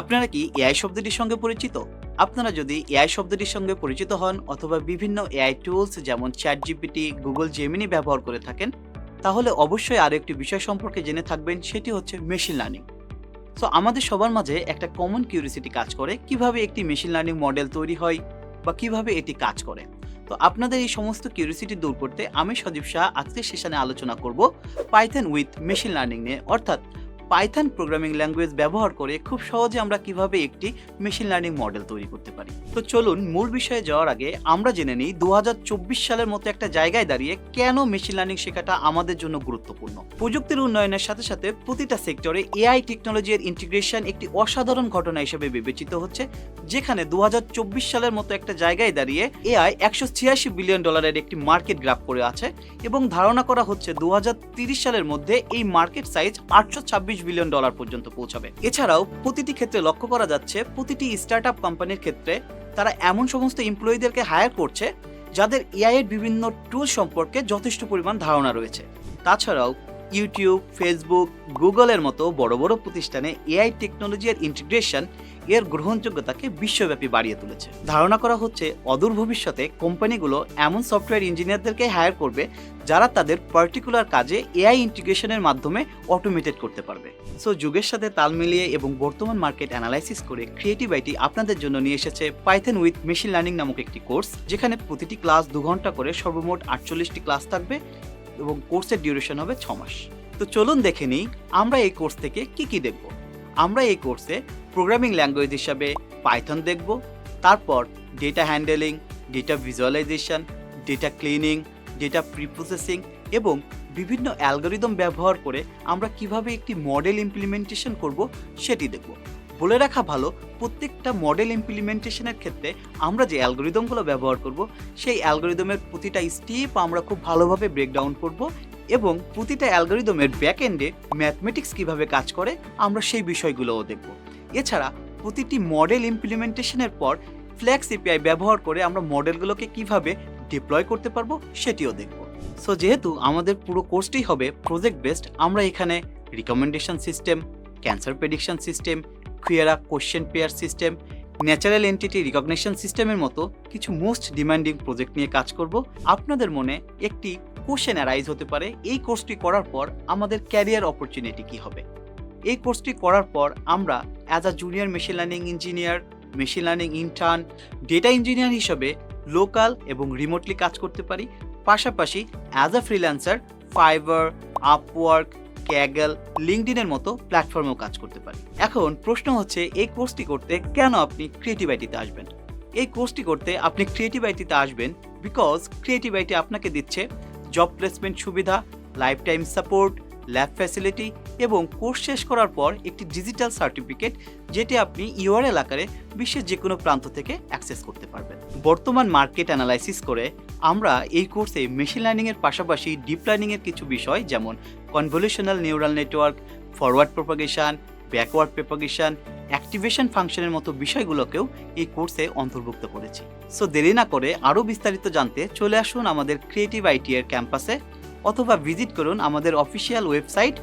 আপনারা কি এআই শব্দটির সঙ্গে পরিচিত? আপনারা যদি এআই শব্দটির সঙ্গে পরিচিত হন অথবা বিভিন্ন এআই টুলস যেমন চ্যাট জিপিটি গুগল জেমিনি ব্যবহার করে থাকেন, তাহলে অবশ্যই আরও একটি বিষয় সম্পর্কে জেনে থাকবেন, সেটি হচ্ছে মেশিন লার্নিং। সো আমাদের সবার মাঝে একটা কমন কিউরিসিটি কাজ করে, কীভাবে একটি মেশিন লার্নিং মডেল তৈরি হয় বা কীভাবে এটি কাজ করে। তো আপনাদের এই সমস্ত কিউরিসিটি দূর করতে আমি সজীব শাহ আজকের সেশনে আলোচনা করব পাইথন উইথ মেশিন লার্নিং নিয়ে, অর্থাৎ পাইথন প্রোগ্রামিং ল্যাঙ্গুয়েজ ব্যবহার করে খুব সহজে আমরা কীভাবে একটি মেশিন লার্নিং মডেল তৈরি করতে পারি। তো চলুন মূল বিষয়ে যাওয়ার আগে আমরা জেনে নিই দু হাজার চব্বিশ সালের মতো একটা জায়গায় দাঁড়িয়ে কেন মেশিন লার্নিং শেখাটা আমাদের জন্য গুরুত্বপূর্ণ। প্রযুক্তির উন্নয়নের সাথে সাথে প্রতিটা সেক্টরে এআই টেকনোলজির ইন্টিগ্রেশন একটি অসাধারণ ঘটনা হিসেবে বিবেচিত হচ্ছে, যেখানে দু হাজার চব্বিশ সালের মতো একটা জায়গায় দাঁড়িয়ে এআই একশো ছিয়াশি বিলিয়ন ডলারের একটি মার্কেট গ্রাফ করে আছে এবং ধারণা করা হচ্ছে দু সালের মধ্যে এই মার্কেট সাইজ আটশো ছাব্বিশ বিলিয়ন ডলার পর্যন্ত পৌঁছাবে। এছাড়াও প্রতিটি ক্ষেত্রে লক্ষ্য করা যাচ্ছে, প্রতিটি স্টার্ট আপ কোম্পানির ক্ষেত্রে তারা এমন সমস্ত এমপ্লয়ীদেরকে হায়ার করছে, যাদের এআই এর বিভিন্ন টুল সম্পর্কে যথেষ্ট পরিমাণ ধারণা রয়েছে। তাছাড়াও ইউটিউব ফেসবুক গুগলের মতো বড় বড় প্রতিষ্ঠানে এআই টেকনোলজি এর ইন্টিগ্রেশন এর গ্রহণযোগ্যতাকে বিশ্বব্যাপী বাড়িয়ে তুলেছে। ধারণা করা হচ্ছে, অদূর ভবিষ্যতে কোম্পানিগুলো এমন সফটওয়্যার ইঞ্জিনিয়ারদেরকে হায়ার করবে, যারা তাদের পার্টিকুলার কাজে এআই ইন্টিগ্রেশনের মাধ্যমে অটোমেটেড করতে পারবে। সো যুগের সাথে তাল মিলিয়ে এবং বর্তমান মার্কেট অ্যানালাইসিস করে ক্রিয়েটিভ আইটি আপনাদের জন্য নিয়ে এসেছে পাইথন উইথ মেশিন লার্নিং নামক একটি কোর্স যেখানে প্রতিটি ক্লাস দু ঘণ্টা করে সর্বমোট আটচল্লিশটি ক্লাস থাকবে এবং কোর্সের ডিউরেশন হবে ছ মাস। তো চলুন দেখে নিই, আমরা এই কোর্স থেকে কি কি দেখব। আমরা এই কোর্সে প্রোগ্রামিং ল্যাঙ্গুয়েজ হিসাবে পাইথন দেখব, তারপর data handling data visualization data cleaning data preprocessing এবং বিভিন্ন অ্যালগোরিদম ব্যবহার করে আমরা কীভাবে একটি মডেল ইমপ্লিমেন্টেশন করব সেটি দেখব। বলে রাখা ভালো, প্রত্যেকটা মডেল ইমপ্লিমেন্টেশনের ক্ষেত্রে আমরা যে অ্যালগোরিদমগুলো ব্যবহার করব, সেই অ্যালগোরিদমের প্রতিটা স্টেপ আমরা খুব ভালোভাবে ব্রেকডাউন করব এবং প্রতিটা অ্যালগোরিদমের ব্যাক এন্ডে ম্যাথমেটিক্স কীভাবে কাজ করে, আমরা সেই বিষয়গুলোও দেখব। এছাড়া প্রতিটি মডেল ইমপ্লিমেন্টেশনের পর ফ্ল্যাক্স এপিআই ব্যবহার করে আমরা মডেলগুলোকে কীভাবে ডিপ্লয় করতে পারব সেটিও দেখব। সো যেহেতু আমাদের পুরো কোর্সটি হবে প্রজেক্ট বেসড, আমরা এখানে recommendation system, cancer prediction system Quora question pair system, natural entity recognition সিস্টেমের মতো কিছু মোস্ট ডিমান্ডিং প্রজেক্ট নিয়ে কাজ করব। আপনাদের মনে একটি কোশ্চেন অ্যারাইজ হতে পারে, এই কোর্সটি করার পর আমাদের ক্যারিয়ার অপরচুনিটি কি হবে? এই কোর্সটি করার পর আমরা as a junior machine learning engineer machine learning intern data engineer হিসেবে লোকাল এবং রিমোটলি কাজ করতে পারি। পাশাপাশি as a freelancer Fiverr Upwork Kaggle লিঙ্কডিনের মতো প্ল্যাটফর্মেও কাজ করতে পারি। এখন প্রশ্ন হচ্ছে, এই কোর্সটি করতে কেন আপনি ক্রিয়েটিভ আইটিতে আসবেন? এই কোর্সটি করতে আপনি ক্রিয়েটিভ আইটিতে আসবেন বিকজ ক্রিয়েটিভ আইটি আপনাকে দিচ্ছে জব প্লেসমেন্ট সুবিধা life time support lab facility এবং কোর্স শেষ করার পর একটি ডিজিটাল সার্টিফিকেট যেটি আপনি ইউআরএল আকারে বিশ্বের যে কোনো প্রান্ত থেকে অ্যাক্সেস করতে পারবেন। বর্তমান মার্কেট অ্যানালাইসিস করে আমরা এই কোর্সে মেশিন লার্নিংয়ের পাশাপাশি ডিপ লার্নিংয়ের কিছু বিষয় যেমন convolutional neural network forward propagation backward propagation activation ফাংশনের মতো বিষয়গুলোকেও এই কোর্সে অন্তর্ভুক্ত করেছি। সো দেরি না করে আরও বিস্তারিত জানতে চলে আসুন আমাদের ক্রিয়েটিভ আইটি এর ক্যাম্পাসে অথবা ভিজিট করুন আমাদের অফিসিয়াল ওয়েবসাইট